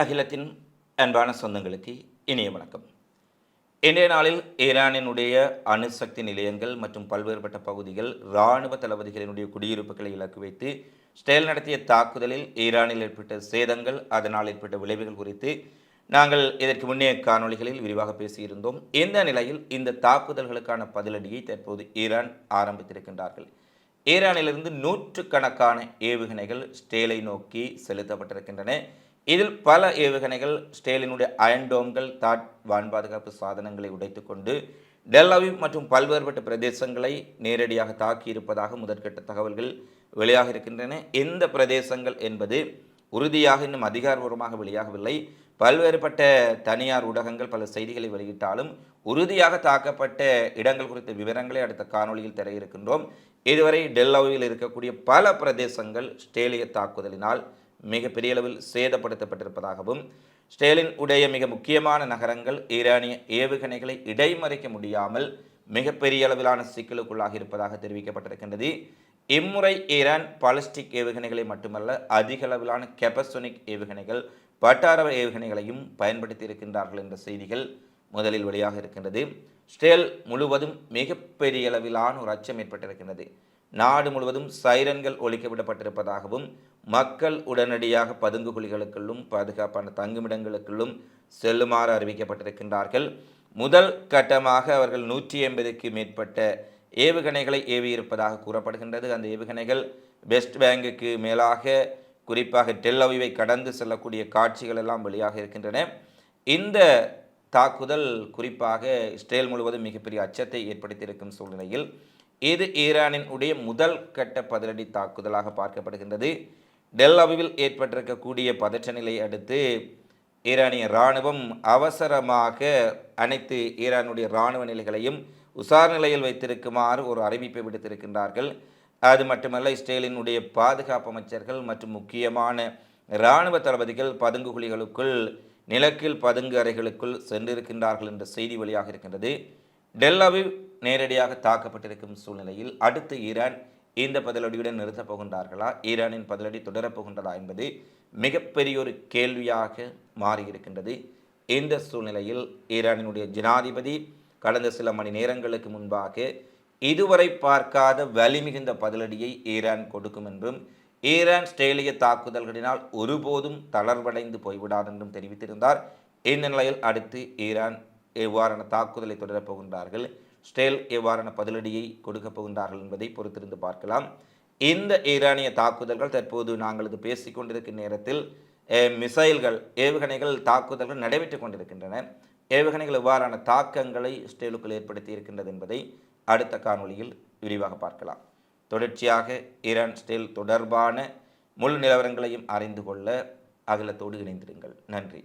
அகிலத்தின் அன்பான சொந்தங்களுக்கு இனிய வணக்கம். இன்றைய நாளில் ஈரானினுடைய அணுசக்தி நிலையங்கள் மற்றும் பல்வேறுபட்ட பகுதிகள் இராணுவ தளபதிகளினுடைய குடியிருப்புகளை இலக்கு வைத்து ஸ்டேல் நடத்திய தாக்குதலில் ஈரானில் ஏற்பட்ட சேதங்கள் அதனால் ஏற்பட்ட விளைவுகள் குறித்து நாங்கள் இதற்கு முன்னே காணொளிகளில் விரிவாக பேசியிருந்தோம். இந்த நிலையில் இந்த தாக்குதல்களுக்கான பதிலடியை தற்போது ஈரான் ஆரம்பித்திருக்கின்றார்கள். ஈரானிலிருந்து நூற்றுக்கணக்கான ஏவுகணைகள் ஸ்டேலை நோக்கி செலுத்தப்பட்டிருக்கின்றன. இதில் பல ஏவுகணைகள் ஸ்டேலினுடைய அயன்டோம்கள் தாட் வான் பாதுகாப்பு சாதனங்களை உடைத்துக்கொண்டு டெல்லாவி மற்றும் பல்வேறுபட்ட பிரதேசங்களை நேரடியாக தாக்கியிருப்பதாக முதற்கட்ட தகவல்கள் வெளியாக இருக்கின்றன. எந்த பிரதேசங்கள் என்பது உறுதியாக இன்னும் அதிகாரபூர்வமாக வெளியாகவில்லை. பல்வேறுபட்ட தனியார் ஊடகங்கள் பல செய்திகளை வெளியிட்டாலும் உறுதியாக தாக்கப்பட்ட இடங்கள் குறித்த விவரங்களை அடுத்த காணொலியில் தர இருக்கின்றோம். இதுவரை டெல்லாவியில் இருக்கக்கூடிய பல பிரதேசங்கள் ஸ்டேலிய தாக்குதலினால் மிக பெரிய அளவில் சேதப்படுத்தப்பட்டிருப்பதாகவும் ஸ்டேலின் உடைய மிக முக்கியமான நகரங்கள் ஈரானிய ஏவுகணைகளை இடைமறிக்க முடியாமல் மிகப்பெரிய அளவிலான சிக்கலுக்குள்ளாக இருப்பதாக தெரிவிக்கப்பட்டிருக்கின்றது. இம்முறை ஈரான் பாலிஸ்டிக் ஏவுகணைகளை மட்டுமல்ல அதிக அளவிலான கெபசோனிக் ஏவுகணைகள் பட்டாரவ ஏவுகணைகளையும் பயன்படுத்தி இருக்கின்றார்கள் என்ற செய்திகள் முதலில் வெளியாக இருக்கின்றது. ஸ்டேல் முழுவதும் மிகப்பெரிய அளவிலான ஒரு அச்சம் ஏற்பட்டிருக்கின்றது. நாடு முழுவதும் சைரன்கள் ஒழிக்க விடப்பட்டிருப்பதாகவும் மக்கள் உடனடியாக பதுங்கு குழிகளுக்குள்ளும் பாதுகாப்பான தங்குமிடங்களுக்குள்ளும் செல்லுமாறு அறிவிக்கப்பட்டிருக்கின்றார்கள். முதல் கட்டமாக அவர்கள் நூற்றி எண்பதுக்கு மேற்பட்ட ஏவுகணைகளை ஏவியிருப்பதாக கூறப்படுகின்றது. அந்த ஏவுகணைகள் வெஸ்ட் பேங்குக்கு மேலாக குறிப்பாக டெல்லவிவை கடந்து செல்லக்கூடிய காட்சிகள் எல்லாம் வெளியாக இருக்கின்றன. இந்த தாக்குதல் குறிப்பாக இஸ்ரேல் முழுவதும் மிகப்பெரிய அச்சத்தை ஏற்படுத்தியிருக்கும் சூழ்நிலையில் இது ஈரானின் உடைய முதல் கட்ட பதிலடி தாக்குதலாக பார்க்கப்படுகின்றது. டெல்லவிவில் ஏற்பட்டிருக்கக்கூடிய பதற்ற நிலையை அடுத்து ஈரானிய இராணுவம் அவசரமாக அனைத்து ஈரானுடைய இராணுவ நிலைகளையும் உசார் நிலையில் வைத்திருக்குமாறு ஒரு அறிவிப்பை விடுத்திருக்கின்றார்கள். அது மட்டுமல்ல இஸ்ரேலினுடைய பாதுகாப்பு அமைச்சர்கள் மற்றும் முக்கியமான இராணுவ தளபதிகள் பதுங்கு குழிகளுக்குள் நிலக்கில் பதுங்கு அறைகளுக்குள் சென்றிருக்கின்றார்கள் என்ற செய்தி வழியாக இருக்கின்றது டெல்லாவில் நேரடியாக தாக்கப்பட்டிருக்கும் சூழ்நிலையில் அடுத்து ஈரான் இந்த பதிலடியுடன் நிறுத்தப் போகின்றார்களா? ஈரானின் பதிலடி தொடரப் போகின்றதா என்பது மிகப்பெரிய ஒரு கேள்வியாக மாறியிருக்கின்றது. இந்த சூழ்நிலையில் ஈரானினுடைய ஜனாதிபதி கடந்த சில மணி நேரங்களுக்கு முன்பாக இதுவரை பார்க்காத வலிமிகுந்த பதிலடியை ஈரான் கொடுக்கும் என்றும் ஈரான் ஸ்ட்ரேலிய தாக்குதல்களினால் ஒருபோதும் தளர்வடைந்து போய்விடாது என்றும் தெரிவித்திருந்தார். இந்த நிலையில் அடுத்து ஈரான் எவ்வாறான தாக்குதலை தொடரப் போகின்றார்கள்? ஸ்டேல் எவ்வாறான பதிலடியை கொடுக்கப் போகின்றார்கள் என்பதை பொறுத்திருந்து பார்க்கலாம். இந்த ஈரானிய தாக்குதல்கள் தற்போது நாங்கள் இது பேசிக் கொண்டிருக்கும் நேரத்தில் மிசைல்கள் ஏவுகணைகள் தாக்குதல்கள் நடைபெற்றுக் கொண்டிருக்கின்றன. ஏவுகணைகள் எவ்வாறான தாக்கங்களை ஸ்டேலுக்குள் ஏற்படுத்தி இருக்கின்றது என்பதை அடுத்த காணொளியில் விரிவாக பார்க்கலாம். தொடர்ச்சியாக ஈரான் ஸ்டேல் தொடர்பான முழு நிலவரங்களையும் அறிந்து கொள்ள அகிலத்தோடு இணைந்திருங்கள். நன்றி.